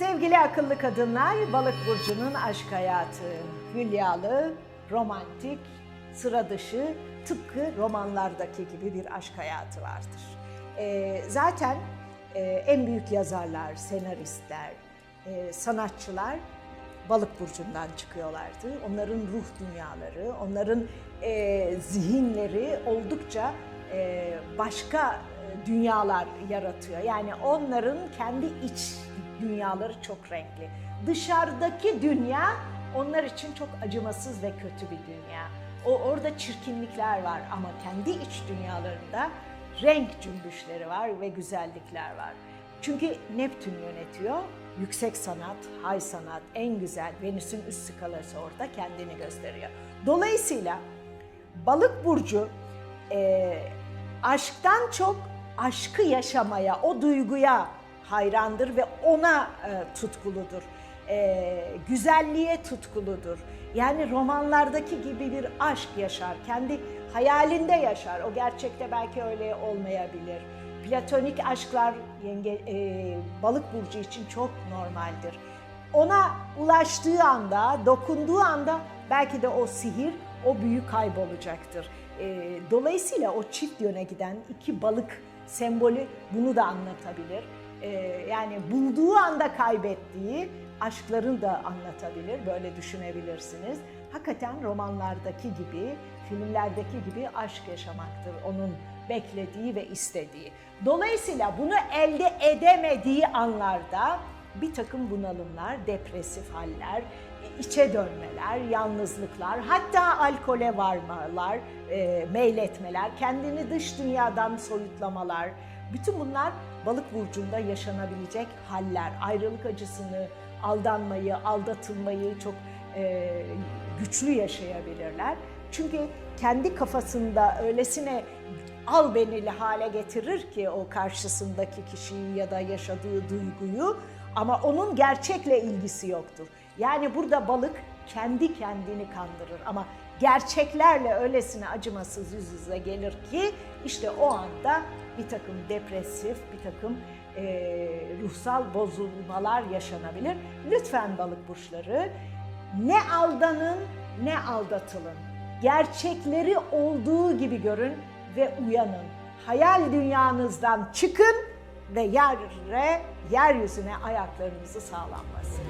Sevgili akıllı kadınlar, Balık burcunun aşk hayatı hülyalı, romantik, sıra dışı, tıpkı romanlardaki gibi bir aşk hayatı vardır. Ee, zaten e, en büyük yazarlar, senaristler, e, sanatçılar Balık burcundan çıkıyorlardı. Onların ruh dünyaları, onların e, zihinleri oldukça e, başka e, dünyalar yaratıyor. Yani onların kendi iç dünyaları çok renkli. Dışarıdaki dünya onlar için çok acımasız ve kötü bir dünya. O orada çirkinlikler var ama kendi iç dünyalarında renk cümbüşleri var ve güzellikler var. Çünkü Neptün yönetiyor. Yüksek sanat, high sanat, en güzel Venüs'ün üst skalası orada kendini gösteriyor. Dolayısıyla Balık burcu e, aşktan çok aşkı yaşamaya, o duyguya hayrandır ve ona e, tutkuludur. E, güzelliğe tutkuludur. Yani romanlardaki gibi bir aşk yaşar. Kendi hayalinde yaşar. O gerçekte belki öyle olmayabilir. Platonik aşklar yenge, e, balık burcu için çok normaldir. Ona ulaştığı anda, dokunduğu anda belki de o sihir, o büyü kaybolacaktır. E, dolayısıyla o çift yöne giden iki balık sembolü bunu da anlatabilir. E, yani bulduğu anda kaybettiği aşkların da anlatabilir, böyle düşünebilirsiniz. Hakikaten romanlardaki gibi, filmlerdeki gibi aşk yaşamaktır onun beklediği ve istediği. Dolayısıyla bunu elde edemediği anlarda bir takım bunalımlar, depresif haller, içe dönmeler, yalnızlıklar, hatta alkole varmalar, e, meyletmeler, kendini dış dünyadan soyutlamalar, bütün bunlar balık burcunda yaşanabilecek haller. Ayrılık acısını, aldanmayı, aldatılmayı çok e, güçlü yaşayabilirler. Çünkü kendi kafasında öylesine al benili hale getirir ki o karşısındaki kişiyi ya da yaşadığı duyguyu ama onun gerçekle ilgisi yoktur. Yani burada balık kendi kendini kandırır ama gerçeklerle öylesine acımasız yüz yüze gelir ki işte o anda bir takım depresif, bir takım e, ruhsal bozulmalar yaşanabilir. Lütfen balık burçları ne aldanın ne aldatılın. Gerçekleri olduğu gibi görün ve uyanın. Hayal dünyanızdan çıkın ve yere, yeryüzüne ayaklarınızı sağlam basın.